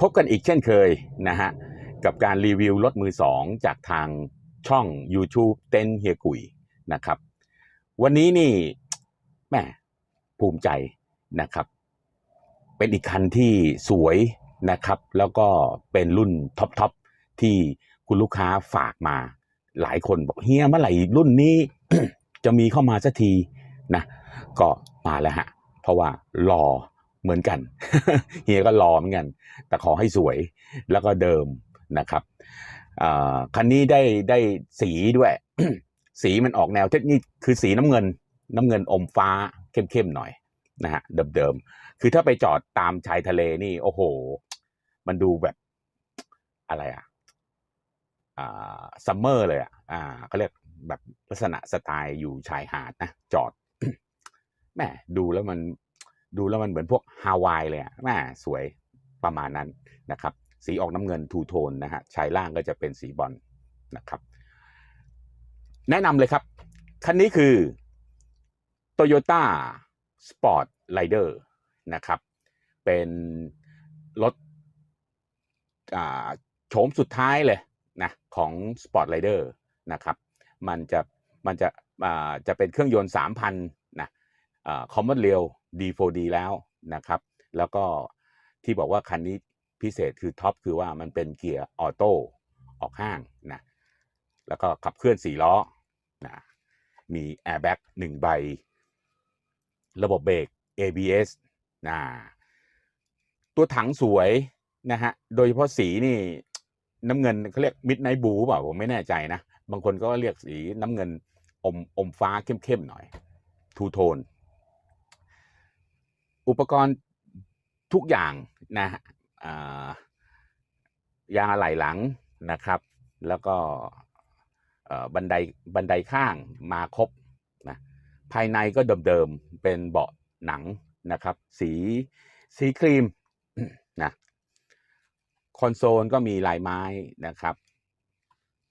พบกันอีกเช่นเคยนะฮะกับการรีวิวรถมือสองจากทางช่อง YouTube เต้นเฮียกุยนะครับ วันนี้นี่แม่ภูมิใจนะครับ เป็นอีกคันที่สวยนะครับ แล้วก็เป็นรุ่นท็อปทอปที่คุณลูกค้าฝากมา หลายคนบอกเฮียเมื่อไหร่รุ่นนี้ จะมีเข้ามาสักทีนะ ก็มาแล้วฮะเพราะว่ารอ เหมือนกันเฮียก็รอเหมือนกัน แต่ขอให้สวยแล้วก็เดิมนะครับคันนี้ได้ได้สีด้วย สีมันออกแนวเทคนิคคือสีน้ำเงิน น้ำเงินอมฟ้าเข้มๆหน่อยนะฮะเดิมๆคือถ้าไปจอดตามชายทะเลนี่ โอ้โห มันดูแบบอะไรอะอ่าซัมเมอร์เลยอะอ่าเขาเรียกแบบลักษณะสไตล์อยู่ชายหาดนะจอดแหมดูแล้วมัน ดูแล้วมันเหมือนพวกฮาวายเลยอะสวยประมาณนั้นนะครับ สีออกน้ำเงินทูโทนนะฮะชายล่างก็จะเป็นสีบอลนะครับ แนะนำเลยครับ คันนี้คือ Toyota Sport Rider นะครับ เป็นรถโฉมสุดท้ายเลยนะของ Sport Rider นะครับ มันจะมันจะอ่าจะเป็นเครื่องยนต์ 3,000นะอ่า Common Rail D4D แล้วนะครับ แล้วก็ที่บอกว่าคันนี้พิเศษคือท็อปคือว่ามันเป็นเกียร์ออโต้ออกห้างนะแล้วก็ขับเคลื่อนสี่ล้อนะมีแอร์แบ็กหนึ่งใบ ระบบเบรก ABS นะตัวถังสวยนะฮะ โดยเฉพาะสีนี่น้ำเงินเขาเรียกมิดไน b บูเปล่าผมไม่แน่ใจนะ บางคนก็เรียกสีน้ำเงินอมอมฟ้าเข้มๆหน่อย ทูโทน อุปกรณ์ทุกอย่างนะฮะยางอะไหล่หลังนะครับ แล้วก็บันไดบันไดข้างมาครบนะภายในก็เดิมๆเป็นเบาะหนังนะครับ สีสีครีมนะคอนโซลก็มีลายไม้นะครับ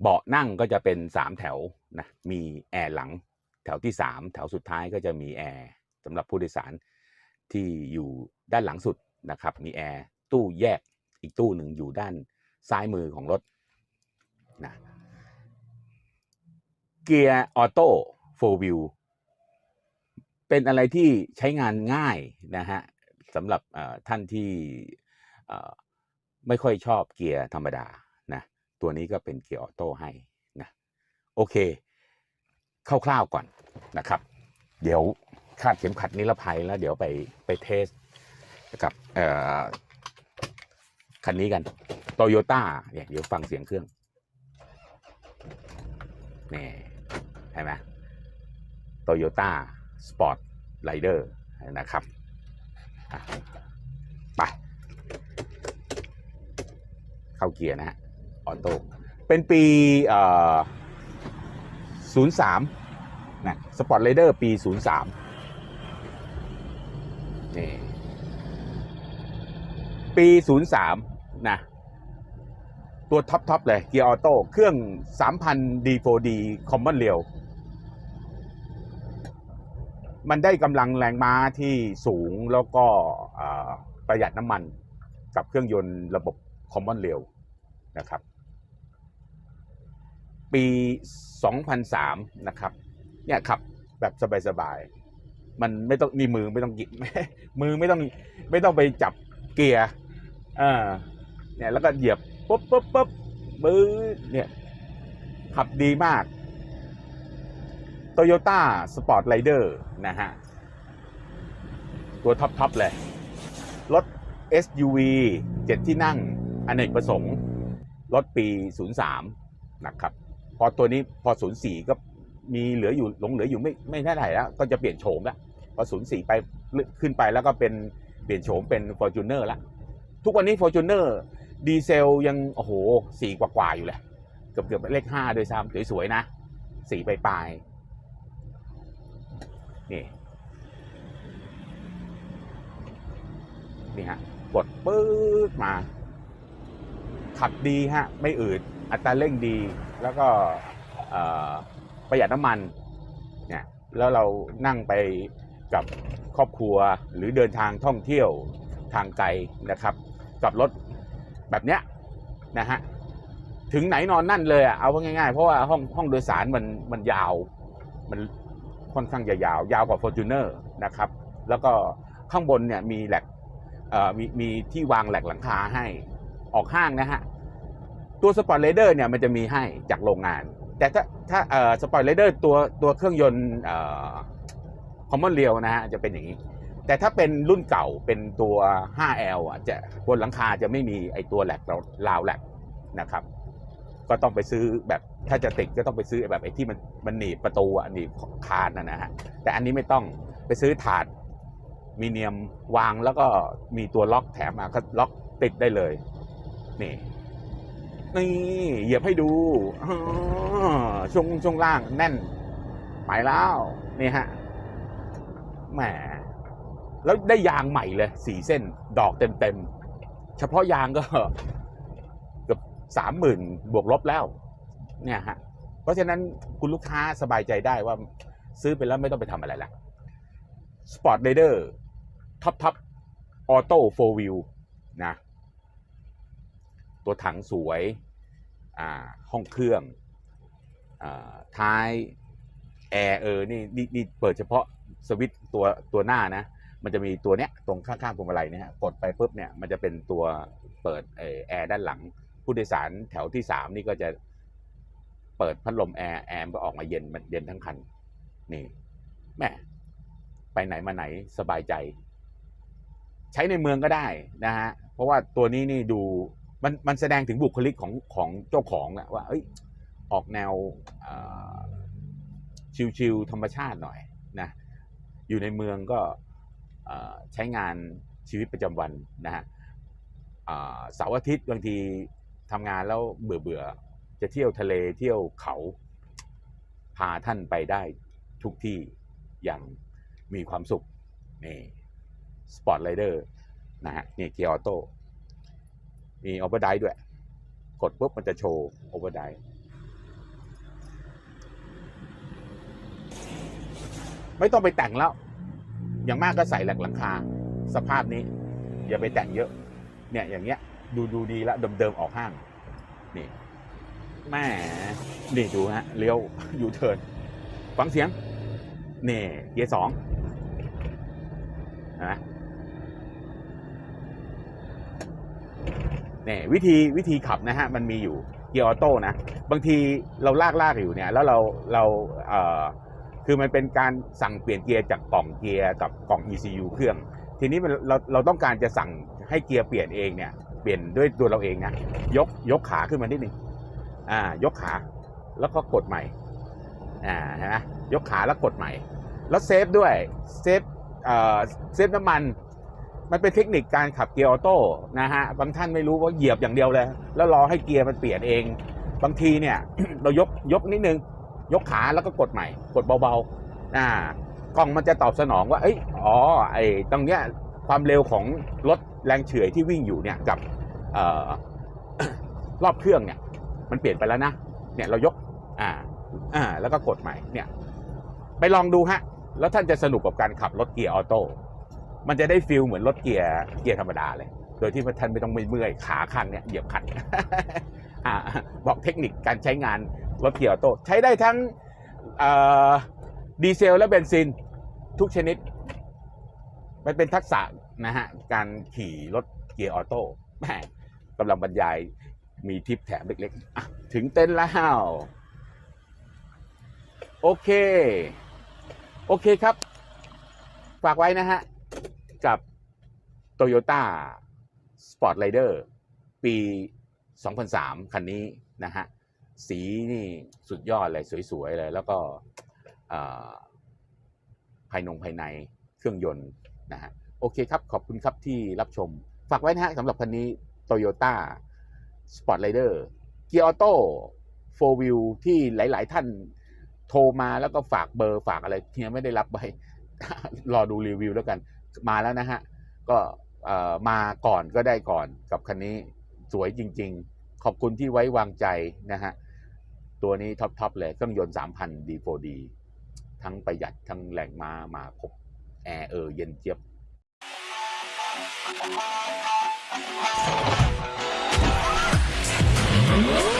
เบาะนั่งก็จะเป็นสามแถวนะมีแอร์หลังแถวที่สามแถวสุดท้ายก็จะมีแอร์สำหรับผู้โดยสาร ที่อยู่ด้านหลังสุดนะครับ มีแอร์ตู้แยกอีกตู้หนึ่งอยู่ด้านซ้ายมือของรถนะเกียร์ออโต้โฟร์วิวเป็นอะไรที่ใช้งานง่ายนะฮะสำหรับท่านที่ไม่ค่อยชอบเกียร์ธรรมดานะตัวนี้ก็เป็นเกียร์ออโต้ให้นะโอเค คร่าวๆก่อนนะครับ เดี๋ยว คาดเข็มขัดนิรภัยแล้วเดี๋ยวไปไปเทสกับคันนี้กันโตโยต้าเนี่ยเดี๋ยวฟังเสียงเครื่องนี่เห็นไหมโตโยต้าสปอร์ตไรเดอร์นะครับไป เข้าเกียร์นะฮะออโต้เป็นปีเอ่อ03นะสปอร์ตไรเดอร์ปี 03 นี่ปี 03 นะ ตัวท็อปทอปเลย เกียร์ออโต้ เครื่อง 3,000 D4D Common Rail มันได้กำลังแรงม้าที่สูงแล้วก็ประหยัดน้ำมันกับเครื่องยนต์ระบบ Common Rail นะครับ ปี 2003 นะครับ เนี่ยขับแบบสบาย ๆ มันไม่ต้องนี่มือไม่ต้องกิมือไม่ต้องไม่ต้องไปจับเกียร์เออเนี่ยแล้วก็เหยียบปุ๊บปุ๊บปุ๊บบื้อเนี่ยขับดีมาก Toyota Sport Rider นะฮะ ตัวท็อปทอปเลย รถ SUV 7 ที่นั่งอเนกประสงค์ รถปี 03 นะครับ พอตัวนี้พอ 04 ก็ มีเหลืออยู่หลงเหลืออยู่ไม่ไม่เท่าไหร่แล้วก็จะเปลี่ยนโฉมแล้วพอ04ไปขึ้นไปแล้วก็เป็นเปลี่ยนโฉมเป็น Fortuner แล้วทุกวันนี้ Fortuner ดีเซลยังโอ้โหสี่กว่าๆอยู่เลยเกือบเกือบเลขห้าโดยซ้ำสวยๆนะสีปลายนี่นี่ฮะกดปื๊ดมา ขับดีฮะ ไม่อืดอัตราเร่งดีแล้วก็ ประหยัดน้ำมันเนี่ยแล้วเรานั่งไปกับครอบครัวหรือเดินทางท่องเที่ยวทางไกลนะครับ กับรถแบบเนี้ยนะฮะถึงไหนนอนนั่นเลยอะเอาว่าง่ายๆ เพราะว่าห้องห้องโดยสารมันมันยาวมันค่อนข้างจะยาว ยาวกว่า f o r t u n e r นะครับ แล้วก็ข้างบนเนี่ยมีแหลกเอ่อมีมีที่วางแหลกหลังคาให้ออกห้างนะฮะ ตัวสปอร์ตเลเดอร์เนี่ยมันจะมีให้จากโรงงาน แต่ถ้าถ้าเอ่อสปอร์ตเลเดอร์ตัวตัวเครื่องยนต์เอ่อคอมมอนเรียวนะฮะจะเป็นอย่างนี้ แต่ถ้าเป็นรุ่นเก่าเป็นตัว 5L อะจะบนหลังคาจะไม่มีไอตัวแหลกเราราวแหลกนะครับ ก็ต้องไปซื้อแบบถ้าจะติดก็ต้องไปซื้อแบบไอ้ที่มันมันหนีบประตูอะหนีบคานนะนะฮะแต่อันนี้ไม่ต้องไปซื้อถาดมีเนียมวางแล้วก็มีตัวล็อกแถมมาก็ล็อกติดได้เลยนี่ นี่เหยียบให้ดูช่วงช่วงล่างแน่น ไปแล้วนี่ฮะแหมแล้วได้ยางใหม่เลยสี่เส้น ดอกเต็มเต็มๆเฉพาะยางก็เกือบสามหมื่นบวกลบแล้ว เนี่ยฮะ เพราะฉะนั้นคุณลูกค้าสบายใจได้ว่าซื้อไปแล้วไม่ต้องไปทำอะไรละ Sport Raider ท็อปท็อปออโต้โฟวิวนะ ตัวถังสวยห้องเครื่องอท้ายแอร์เออนี่นี่นี่เปิดเฉพาะสวิตตัวตัวหน้านะ มันจะมีตัวเนี้ยตรงข้างๆพวงมาลัยเนี่ยฮะกดไปปุ๊บเนี่ยมันจะเป็นตัวเปิดแอร์ด้านหลัง ผู้โดยสารแถวที่สามนี่ก็จะเปิดพัดลมแอร์แอร์ก็ออกมาเย็นมันเย็นทั้งคัน นี่แม่ไปไหนมาไหนสบายใจ ใช้ในเมืองก็ได้นะฮะเพราะว่าตัวนี้นี่ดู มันมันแสดงถึงบุคลิกของของเจ้าของอะว่าเอ้ยออกแนวชิลๆธรรมชาติหน่อยนะอยู่ในเมืองก็ใช้งานชีวิตประจำวันนะฮะเสาร์อาทิตย์บางทีทำงานแล้วเบื่อเบื่อๆจะเที่ยวทะเลเที่ยวเขาพาท่านไปได้ทุกที่อย่างมีความสุขนี่สปอร์ตไรเดอร์นะฮะนี่เกียร์ออโต้ มีโอเวอร์ไดด้วย กดปุ๊บมันจะโชว์โอเวอร์ไดไม่ต้องไปแต่งแล้ว อย่างมากก็ใส่หลักหลังคา สภาพนี้ อย่าไปแต่งเยอะ เนี่ยอย่างเงี้ย ดูดูดีแล้วเดิมๆออกห้าง นี่แม่นี่ดูฮะเลี้ยวยูเทินฟังเสียง นี่เกียร์สองนะ นี่วิธีวิธีขับนะฮะมันมีอยู่เกียร์ออโต้นะบางทีเราลากลากอยู่เนี่ยแล้วเราเราเอ่อคือมันเป็นการสั่งเปลี่ยนเกียร์จากกล่องเกียร์กับกล่อง ECU เครื่อง ทีนี้เราเราต้องการจะสั่งให้เกียร์เปลี่ยนเองเนี่ยเปลี่ยนด้วยตัวเราเองนะยกยกขาขึ้นมานิดนึงอ่ายกขาแล้วก็กดใหม่อ่าเห็นไหมยกขาแล้วกดใหม่ แล้วเซฟด้วยเซฟเอ่อเซฟน้ำมัน มันเป็นเทคนิคการขับเกียร์ออโต้นะฮะบางท่านไม่รู้ว่าเหยียบอย่างเดียวเลย แล้วรอให้เกียร์มันเปลี่ยนเอง บางทีเนี่ยเรายกยกนิดนึง ยกขาแล้วก็กดใหม่ กดเบาๆอ่ากล้องมันจะตอบสนองว่าเอ้ยอ๋อไอ้ตรงเนี้ยความเร็วของรถแรงเฉื่อยที่วิ่งอยู่เนี่ยกับออรอบเครื่องเนี่ย มันเปลี่ยนไปแล้วนะเนี่ยเรายกอ่าอ่าแล้วก็กดใหม่เนี่ย ไปลองดูฮะ แล้วท่านจะสนุกกับการขับรถเกียร์ออโต้ มันจะได้ฟิลเหมือนรถเกียร์เกียร์ธรรมดาเลย โดยที่ท่านไม่ต้องเมื่อยขาคันเนี่ยเหยียบคันอบอกเทคนิคการใช้งานรถเกียร์ออโต้ใช้ได้ทั้งดีเซลและเบนซินทุกชนิด มันเป็นทักษะนะฮะการขี่รถเกียร์ออโต้แม่กำลังบรรยายมีทิปแถมเล็กๆ ถึงเต้นแล้วโอเค โอเคครับ ฝากไว้นะฮะ กับ Toyota Sport Rider ปี 2003 คันนี้นะฮะ สีนี่สุดยอดเลย สวย ๆ เลย แล้วก็ภายนงภายในเครื่องยนต์นะฮะ โอเคครับ ขอบคุณครับที่รับชม ฝากไว้นะฮะสำหรับคันนี้ Toyota Sport Rider เกียร์ออโต้โฟวิวที่หลาย ๆ ท่านโทรมาแล้วก็ฝากเบอร์ฝากอะไรเฮียไม่ได้รับไว้รอดูรีวิวแล้วกัน มาแล้วนะฮะ ก็เอ่อมาก่อนก็ได้ก่อนกับคันนี้สวยจริง ๆ ขอบคุณที่ไว้วางใจนะฮะ ตัวนี้ท็อปๆเลยเครื่องยนต์ 3,000 D4D ทั้งประหยัดทั้งแรงมามาครบแอร์เออเย็นเจี๊ยบ Oh